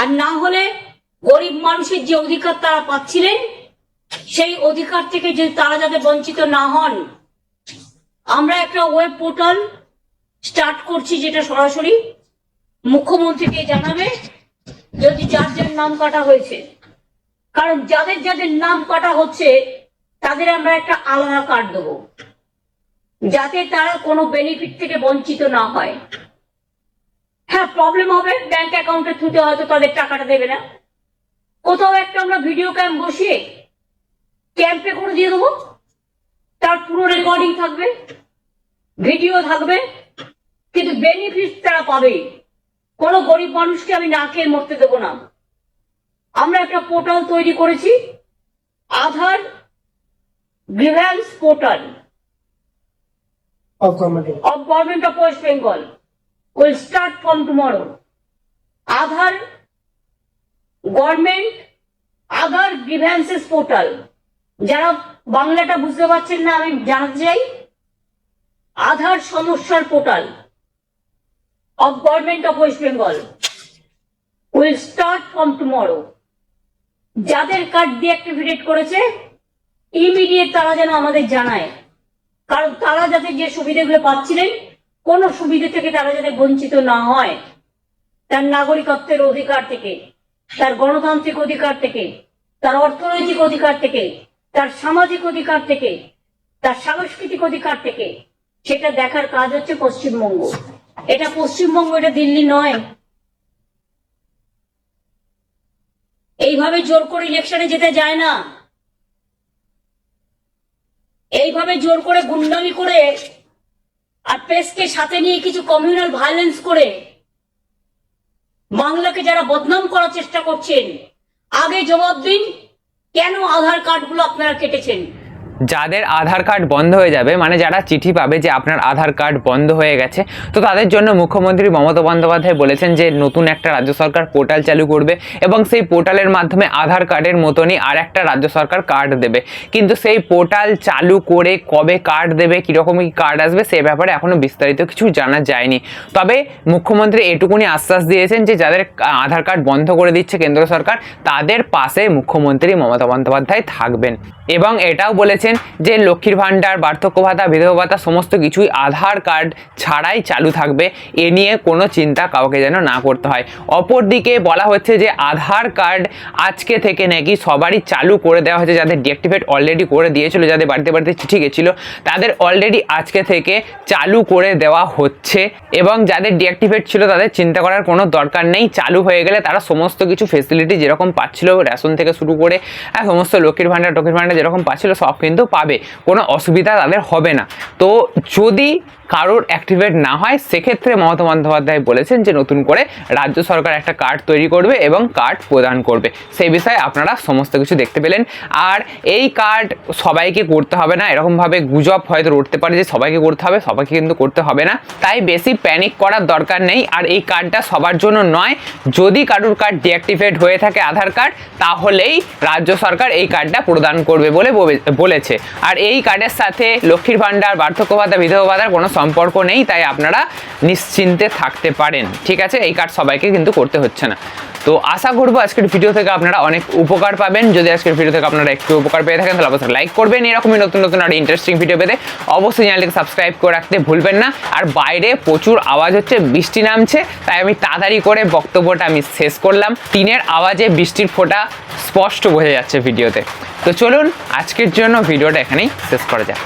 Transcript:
আর না হলে গরিব মানুষের যে অধিকার তারা পাচ্ছিলেন, সেই অধিকার থেকে যদি তারা যাতে বঞ্চিত না হন, আমরা একটা ওয়েব পোর্টাল স্টার্ট করছি যেটা সরাসরি মুখ্যমন্ত্রীকে জানাবে যদি যার যার নাম কাটা হয়েছে। কারণ যাদের যাদের নাম কাটা হচ্ছে, তাদের আমরা একটা আলাদা কার্ড দেবো। যাতে তারা কোনো বেনিফিট থেকে বঞ্চিত না হয়। হ্যাঁ প্রবলেম হবে। ব্যাংক অ্যাকাউন্টের থ্রুতে হয়তো তাদের টাকাটা দেবে না। কোথাও একটা আমরা ভিডিও ক্যাম্প বসিয়ে ক্যাম্পে করে দিয়ে দেবো। তার পুরো রেকর্ডিং থাকবে ভিডিও থাকবে কিন্তু বেনিফিট তারা পাবে কোনো গরিব মানুষকে আমি না খেয়ে মরতে দেবো না। আমরা একটা পোর্টাল তৈরি করেছি Aadhaar grievance portal of government of West Bengal will start from tomorrow. Aadhaar, Government Aadhaar Grievances Portal. যারা বাংলাটা বুঝতে পারছেন না, আমি জানাতে চাই, আধার সমস্যার portal of government of West Bengal will start from tomorrow যাদের কার্ড ডিঅ্যাক্টিভেট করেছে ইমিডিয়েট তারা যেন আমাদের জানায়। কারণ তারা যাতে যে সুবিধাগুলো পাচ্ছিলেন কোন সুবিধা থেকে তারা যাতে বঞ্চিত না হয়, তার নাগরিকত্বের অধিকার থেকে, তার গণতান্ত্রিক অধিকার থেকে, তার অর্থনৈতিক অধিকার থেকে, তার সামাজিক অধিকার থেকে, তার সাংস্কৃতিক অধিকার থেকে, সেটা দেখার কাজ হচ্ছে পশ্চিমবঙ্গ। এটা পশ্চিমবঙ্গ, এটা দিল্লি নয়। এইভাবে জোর করে ইলেকশনে যেতে যায় না। এইভাবে জোর করে গুন্ডামি করে আর প্রেসকে সাথে নিয়ে কিছু কমিউনাল ভায়োলেন্স করে বাংলাকে যারা বদনাম করার চেষ্টা করছেন, আগে জবাব দিন, কেন আধার কার্ডগুলো আপনারা কেটেছেন? যাদের আধার কার্ড বন্ধ হয়ে যাবে মানে যারা চিঠি পাবে যে আপনার আধার কার্ড বন্ধ হয়ে গেছে, তো তাদের জন্য মুখ্যমন্ত্রী মমতা বন্দ্যোপাধ্যায় বলেছেন যে নতুন একটা রাজ্য সরকার পোর্টাল চালু করবে এবং সেই পোর্টালের মাধ্যমে আধার কার্ডের মতনই আর একটা রাজ্য সরকার কার্ড দেবে। কিন্তু সেই পোর্টাল চালু করে কবে কার্ড দেবে, কীরকম কি কার্ড আসবে, সে ব্যাপারে এখনও বিস্তারিত কিছু জানা যায়নি। তবে মুখ্যমন্ত্রী এটুকুনি আশ্বাস দিয়েছেন যে যাদের আধার কার্ড বন্ধ করে দিচ্ছে কেন্দ্র সরকার, তাদের পাশে মুখ্যমন্ত্রী মমতা বন্দ্যোপাধ্যায় থাকবেন। এবং এটাও বলেছেন যে লক্ষ্মীর ভাণ্ডার, বার্ধক্য ভাতা, বিধবা ভাতা সমস্ত কিছুই আধার কার্ড ছাড়াই চালু থাকবে। এ নিয়ে কোনো চিন্তা কাউকে যেন না করতে হয়। অপরদিকে বলা হচ্ছে যে আধার কার্ড আজকে থেকে নাকি সবারই চালু করে দেওয়া হয়েছে। যাদের ডিঅ্যাক্টিভেট অলরেডি করে দিয়েছিল, যাদের বাড়িতে বাড়িতে চিঠি গেছিল, তাদের অলরেডি আজকে থেকে চালু করে দেওয়া হচ্ছে এবং যাদের ডিঅ্যাক্টিভেট ছিল তাদের চিন্তা করার কোনো দরকার নেই। চালু হয়ে গেলে তারা সমস্ত কিছু ফেসিলিটি যেরকম পাচ্ছিল রেশন থেকে শুরু করে আর সমস্ত লক্ষ্মীর ভাণ্ডার টক্কির ভাণ্ডার যেরকম পাচ্ছিল, সব কিন্তু পাবে কোনো অসুবিধা তাদের হবে না। তো যদি কারোর অ্যাক্টিভেট না হয়, সেক্ষেত্রে মমতা বন্দ্যোপাধ্যায় বলেছেন যে নতুন করে রাজ্য সরকার একটা কার্ড তৈরি করবে এবং কার্ড প্রদান করবে। সেই বিষয়ে আপনারা সমস্ত কিছু দেখতে পেলেন। আর এই কার্ড সবাইকে করতে হবে না। এরকমভাবে গুজব হয়তো উঠতে পারে যে সবাইকে করতে হবে, সবাইকে কিন্তু করতে হবে না। তাই বেশি প্যানিক করার দরকার নেই। আর এই কার্ডটা সবার জন্য নয়। যদি কারোর কার্ড ডিঅ্যাক্টিভেট হয়ে থাকে আধার কার্ড তাহলেই রাজ্য সরকার এই কার্ডটা প্রদান করবে বলে বলেছে। আর এই কার্ডের সাথে লক্ষ্মীর ভাণ্ডার, বার্ধক্য ভাতা, বিধবা ভাতার কোনো সম্পর্ক নেই, তাই আপনারা নিশ্চিন্তে থাকতে পারেন। ঠিক আছে? এই কার্ড সবাইকে কিন্তু করতে হচ্ছে না। তো আশা করব আজকের ভিডিও থেকে আপনারা অনেক উপকার পাবেন। যদি আজকের ভিডিও থেকে আপনারা একটু উপকার পেয়ে থাকেন, তাহলে অবশ্যই লাইক করবেন। এরকমই নতুন নতুন আর ইন্টারেস্টিং ভিডিও পেতে অবশ্যই চ্যানেলটিকে সাবস্ক্রাইব করে রাখতে ভুলবেন না। আর বাইরে প্রচুর আওয়াজ হচ্ছে, বৃষ্টি নামছে, তাই আমি তাড়াতাড়ি করে বক্তব্যটা আমি শেষ করলাম। টিনের আওয়াজে বৃষ্টির ফোঁটা স্পষ্ট বোঝা যাচ্ছে ভিডিওতে তো। চলুন, আজকের জন্য ভিডিওটা এখানেই শেষ করা যাক।